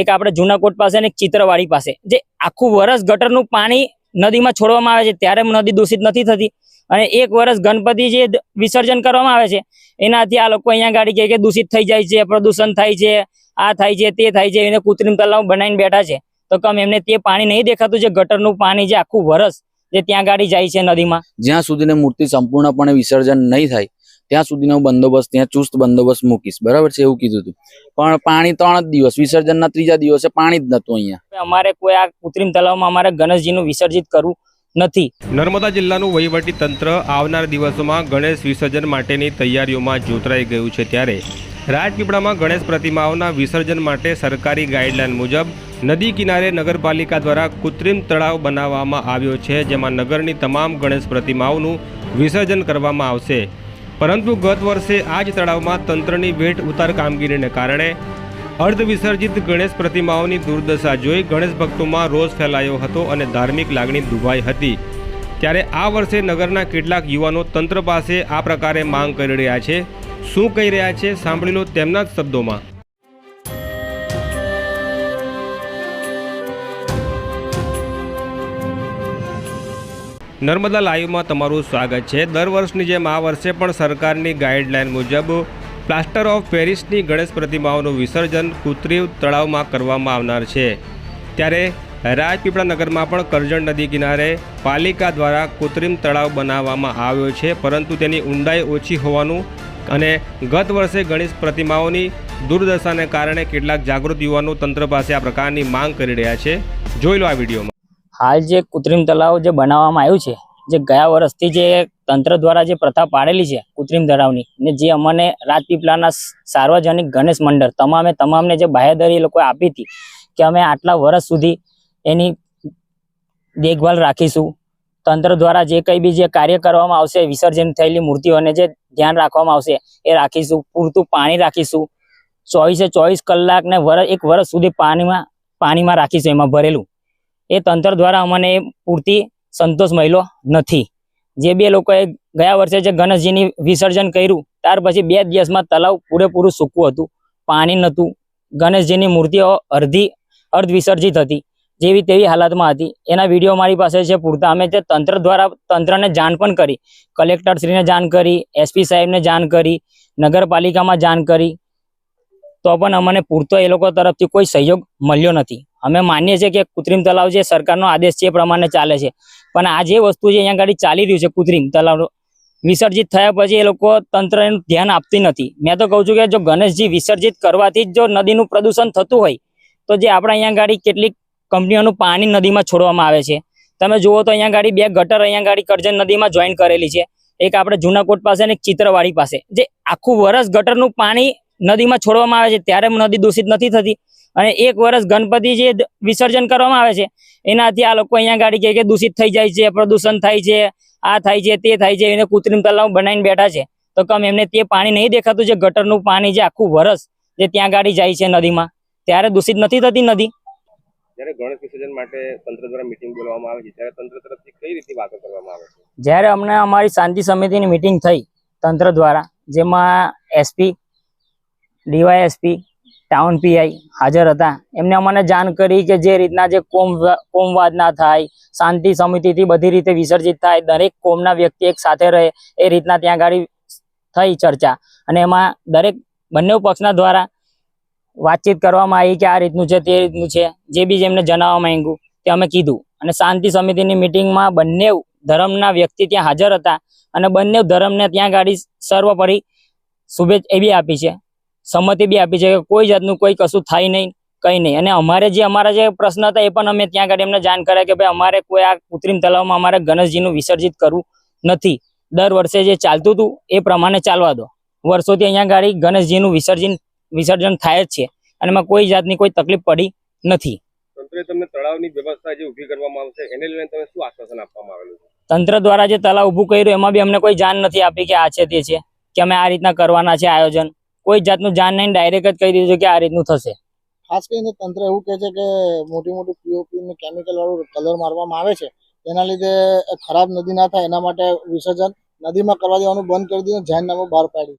એક આપણે જૂનાકોટ પાસે અને એક ચિત્રવાડી પાસે. જે આખું વરસ ગટરનું પાણી નદીમાં છોડવામાં આવે છે, ત્યારે નદી દૂષિત નથી થતી. અને એક વર્ષ ગણપતિ જે વિસર્જન કરવામાં આવે છે, એનાથી આ લોકો અહીંયા ગાડી કહે કે દૂષિત થઈ જાય છે, પ્રદૂષણ થાય છે, આ થાય છે, તે થાય છે, એને કૃત્રિમ તલાવ બનાવીને બેઠા છે. તો કમ એમને તે પાણી નહીં દેખાતું જે ગટરનું પાણી જે આખું વરસ જે ત્યાં ગાડી જાય છે નદીમાં. જ્યાં સુધીને મૂર્તિ સંપૂર્ણપણે વિસર્જન નહીં થાય ત્યાં સુધીનો બંદોબસ્ત ત્યાં ચુસ્ત બંદોબસ્ત મૂકીશ. બરાબર છે? એવું કીધું હતું પણ પાણી ત્રણ જ દિવસ વિસર્જનના ત્રીજા દિવસે પાણી જ નતું અહીંયા. અમારે કોઈ આ કૃત્રિમ તલાવમાં અમારે ગણેશજીનું વિસર્જિત કરવું નથી. નર્મદા જિલ્લાનું વહીવટી તંત્ર આવનાર દિવસોમાં ગણેશ વિસર્જન માટેની તૈયારીઓમાં જોતરાઈ ગયું છે ત્યારે. રાજપીપળામાં ગણેશ પ્રતિમાઓના વિસર્જન માટે સરકારી ગાઈડલાઈન મુજબ નદી કિનારે નગરપાલિકા દ્વારા કૃત્રિમ તળાવ બનાવવામાં આવ્યો છે જેમાં નગરની તમામ ગણેશ પ્રતિમાઓનું વિસર્જન કરવામાં આવશે. પરંતુ ગત વર્ષે આ જ તળાવમાં તંત્રની ભેટ ઉતાર કામગીરીને કારણે અર્ધવિસર્જિત ગણેશ પ્રતિમાઓની દુર્દશા જોઈ ગણેશ ભક્તોમાં રોષ ફેલાયો હતો અને ધાર્મિક લાગણી દુભાઈ હતી. ત્યારે આ વર્ષે નગરના કેટલાક યુવાનો તંત્ર પાસે આ પ્રકારે માંગ કરી રહ્યા છે. શું કહી રહ્યા છે? સાંભળી લો તેમના જ શબ્દોમાં. નર્મદા લાઈવમાં તમારું સ્વાગત છે. દર વર્ષની જેમ આ વર્ષે પણ સરકારની ગાઈડલાઈન મુજબ પ્લાસ્ટર ઓફ પેરિસની ગણેશ પ્રતિમાઓનું વિસર્જન કૃત્રિમ તળાવમાં કરવામાં આવનાર છે. ત્યારે રાજપીપળા નગરમાં પણ કરજણ નદી કિનારે પાલિકા દ્વારા કૃત્રિમ તળાવ બનાવવામાં આવ્યો છે, પરંતુ તેની ઊંડાઈ ઓછી હોવાનું અને ગત વર્ષે ગણેશ પ્રતિમાઓની દુર્દશાને કારણે કેટલાક જાગૃત યુવાનો તંત્ર પાસે આ પ્રકારની માંગ કરી રહ્યા છે. જોઈ લો આ વિડીયોમાં. હાલ જે કૃત્રિમ તળાવ જે બનાવવામાં આવ્યું છે, જે ગયા વર્ષથી જે તંત્ર દ્વારા જે પ્રથા પાડેલી છે કૃત્રિમ તળાવની ને જે અમને રાજપીપળાના સાર્વજનિક ગણેશ મંડળ તમામે તમામને જે બાહેધરી એ લોકોએ આપી હતી કે અમે આટલા વર્ષ સુધી એની દેખભાલ રાખીશું. તંત્ર દ્વારા જે કંઈ બી જે કાર્ય કરવામાં આવશે, વિસર્જન થયેલી મૂર્તિઓને જે ધ્યાન રાખવામાં આવશે એ રાખીશું, પૂરતું પાણી રાખીશું. ચોવીસે ચોવીસ કલાકને વરસ એક વર્ષ સુધી પાણીમાં પાણીમાં રાખીશું, એમાં ભરેલું. એ તંત્ર દ્વારા અમને પૂરતી સંતોષ મળ્યો નથી. જે બે લોકોએ ગયા વર્ષે જે ગણેશજીની વિસર્જન કર્યું, ત્યાર પછી બે દિવસમાં તલાવ પૂરેપૂરું સૂકું હતું, પાણી નહોતું. ગણેશજીની મૂર્તિઓ અડધી અર્ધ વિસર્જિત હતી, જેવી તેવી હાલતમાં હતી. એના વીડિયો મારી પાસે છે પૂરતા. અમે તે તંત્ર દ્વારા, તંત્રને જાણ પણ કરી. કલેક્ટરશ્રીને જાણ કરી, એસપી સાહેબને જાણ કરી, નગરપાલિકામાં જાણ કરી. તો પણ અમને પૂરતો એ લોકો તરફથી કોઈ સહયોગ મળ્યો નથી. અમે માનીએ છીએ કે કૃત્રિમ તલાવ છે સરકારનો આદેશ છે એ પ્રમાણે ચાલે છે. પણ આ જે વસ્તુ છે અહીંયા ગાડી ચાલી રહ્યું છે કૃત્રિમ તલાવ વિસર્જિત થયા પછી એ લોકો તંત્રનું ધ્યાન આપતી નથી. મેં તો કહું છું કે જો ગણેશજી વિસર્જિત કરવાથી જ જો નદીનું પ્રદૂષણ થતું હોય, તો જે આપણે અહીંયા ગાડી કેટલીક કંપનીઓનું પાણી નદીમાં છોડવામાં આવે છે. તમે જુઓ તો અહીંયા ગાડી બે ગટર અહીંયા ગાડી કરજણ નદીમાં જોઈન કરેલી છે. એક આપણે જૂનાકોટ પાસે અને એક ચિત્રવાડી પાસે. જે આખું વરસ ગટરનું પાણી નદીમાં છોડવામાં આવે છે, ત્યારે નદી દૂષિત નથી થતી. અને એક વર્ષ ગણપતિ જે વિસર્જન કરવામાં આવે છે એનાથી આ લોકો અહીંયા ગાડી કહે કે દૂષિત થઈ જાય છે પ્રદૂષણ થાય છે આ થાય છે તે થાય છે એને કૃત્રિમ તલાવ બનાવીને બેઠા છે. તો કમ એમને તે પાણી નહીં દેખાતું જે ગટરનું પાણી જે આખું વરસ જે ત્યાં ગાડી જાય છે નદીમાં. ત્યારે દૂષિત નથી થતી નદી? જ્યારે ગણેશ વિસર્જન માટે તંત્ર દ્વારા મિટિંગ બોલાવવામાં આવે છે ત્યારે તંત્ર તરફથી કઈ રીતે વાતો કરવામાં આવે છે? જ્યારે અમને અમારી શાંતિ સમિતિની મિટિંગ થઈ તંત્ર દ્વારા જેમાં એસપી ડીવાયએસપી ટાઉન પીઆઈ હાજર હતા. એમને અમને જાણ કરી કે જે રીતના જે કોમ કોમવાદ ના થાય, શાંતિ સમિતિથી બધી રીતે વિસર્જિત થાય, દરેક કોમના વ્યક્તિ એક સાથે રહે, એ રીતના ત્યાં ગાડી થઈ ચર્ચા. અને એમાં દરેક બંને પક્ષના દ્વારા વાતચીત કરવામાં આવી કે આ રીતનું છે, તે રીતનું છે, જે બી જેમને જણાવવા માંગ્યું, તે અમે કીધું. અને શાંતિ સમિતિની મિટિંગમાં બંને ધર્મના વ્યક્તિ ત્યાં હાજર હતા. અને બંને ધર્મને ત્યાં ગાડી સર્વોપરી શુભેચ્છ એવી આપી છે. સંમતિ બી આપી છે કે કોઈ જાતનું કોઈ કશું થાય નહીં કંઈ નહીં. અને અમારે જે અમારા જે પ્રશ્ન હતા એ પણ અમે ત્યાં ગાડી એમને જાણ કર્યા કે ભાઈ અમારે કોઈ આ કૃત્રિમ તલાવમાં અમારે ગણેશજીનું વિસર્જિત કરવું નથી. દર વર્ષે જે ચાલતું હતું એ પ્રમાણે ચાલવા દો. વર્ષોથી અહીંયા ગાડી ગણેશજીનું વિસર્જન વિસર્જન થાય જ છે. અને એમાં કોઈ જાતની કોઈ તકલીફ પડી નથી. તંત્રે દ્વારા જે તલાવ ઊભું કર્યું એમાં બી અમને કોઈ જાણ નથી આપી કે આ છે તે છે કે અમે આ રીતના કરવાના છે આયોજન. કોઈ જાતનું જાન નહીં ડાયરેક્ટ જ કહી દીધું છે કે આ રીતનું થશે. ખાસ કરીને તંત્ર એવું કહે છે કે મોટી મોટી પીઓપી ને કેમિકલ વાળું કલર મારવામાં આવે છે. તેના લીધે ખરાબ નદી ના થાય એના માટે વિસર્જન નદીમાં કરવા દેવાનું બંધ કરી દીધું જાહેરનામું બહાર પાડ્યું.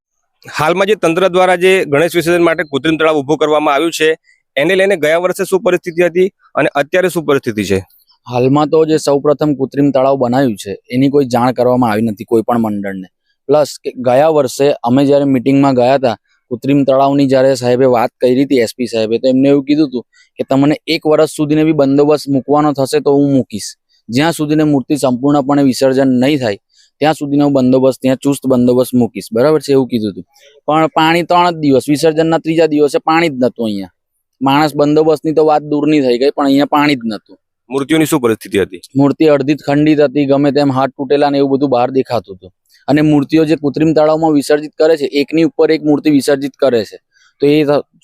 હાલમાં જે તંત્ર દ્વારા જે ગણેશ વિસર્જન માટે કૃત્રિમ તળાવ ઊભું કરવામાં આવ્યું છે એને લઈને ગયા વર્ષે શું પરિસ્થિતિ હતી અને અત્યારે શું પરિસ્થિતિ છે? હાલમાં તો જે સૌપ્રથમ કૃત્રિમ તળાવ બનાવ્યું છે એની કોઈ જાણ કરવામાં આવી નથી કોઈ પણ મંડળને. પ્લસ ગયા વર્ષે અમે જ્યારે મિટિંગમાં ગયા હતા કૃત્રિમ તળાવની જ્યારે સાહેબે વાત કરી હતી એસપી સાહેબે તો એમને એવું કીધું હતું કે તમને એક વર્ષ સુધીને બી બંદોબસ્ત મૂકવાનો થશે તો હું મૂકીશ. જ્યાં સુધીને મૂર્તિ સંપૂર્ણપણે વિસર્જન નહીં થાય ત્યાં સુધીનો બંદોબસ્ત ત્યાં ચુસ્ત બંદોબસ્ત મૂકીશ. બરાબર છે એવું કીધું હતું. પણ પાણી ત્રણ જ દિવસ વિસર્જનના ત્રીજા દિવસે પાણી જ નહોતું અહીંયા. માણસ બંદોબસ્તની તો વાત દૂરની થઈ ગઈ પણ અહીંયા પાણી જ નહોતું. મૂર્તિઓની શું પરિસ્થિતિ હતી? મૂર્તિ અડધી જ ખંડિત હતી ગમે તેમ હાથ તૂટેલા ને એવું બધું બહાર દેખાતું હતું. અને મૂર્તિઓ જે કૃત્રિમ તળાવમાં વિસર્જિત કરે છે એકની ઉપર એક મૂર્તિ વિસર્જિત કરે છે. તો એ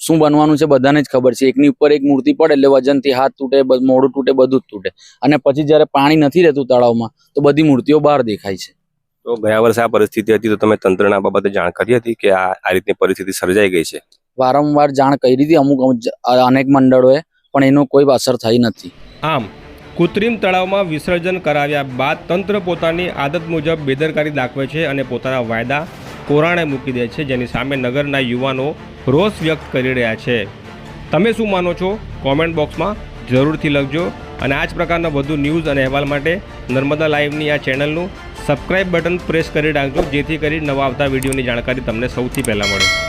શું બનવાનું છે બધાને જ ખબર છે. એકની ઉપર એક મૂર્તિ પડે એટલે વજનથી હાથ તૂટે મોડું તૂટે બધું જ તૂટે. અને પછી જ્યારે પાણી નથી રહેતું તળાવમાં તો બધી મૂર્તિઓ બહાર દેખાય છે. તો ગયા વર્ષે આ પરિસ્થિતિ હતી તો તમે તંત્રના બાબતે જાણ કરી હતી કે આ આ રીતની પરિસ્થિતિ સર્જાઈ ગઈ છે? વારંવાર જાણ કરી હતી અમુક અમુક અનેક મંડળોએ પણ એનો કોઈ અસર થઈ નથી. આમ કૃત્રિમ તળાવમાં વિસર્જન કરાવ્યા બાદ તંત્ર પોતાની આદત મુજબ બેદરકારી દાખવે છે અને પોતાના વાયદા કોરાણે મૂકી દે છે, જેની સામે નગરના યુવાનો રોષ વ્યક્ત કરી રહ્યા છે. તમે શું માનો છો? કોમેન્ટ બોક્સમાં જરૂરથી લખજો. અને આ જ પ્રકારના વધુ ન્યૂઝ અને અહેવાલ માટે નર્મદા લાઈવની આ ચેનલનું સબસ્ક્રાઇબ બટન પ્રેસ કરી રાખજો, જેથી કરી નવા આવતા વિડીયોની જાણકારી તમને સૌથી પહેલાં મળે.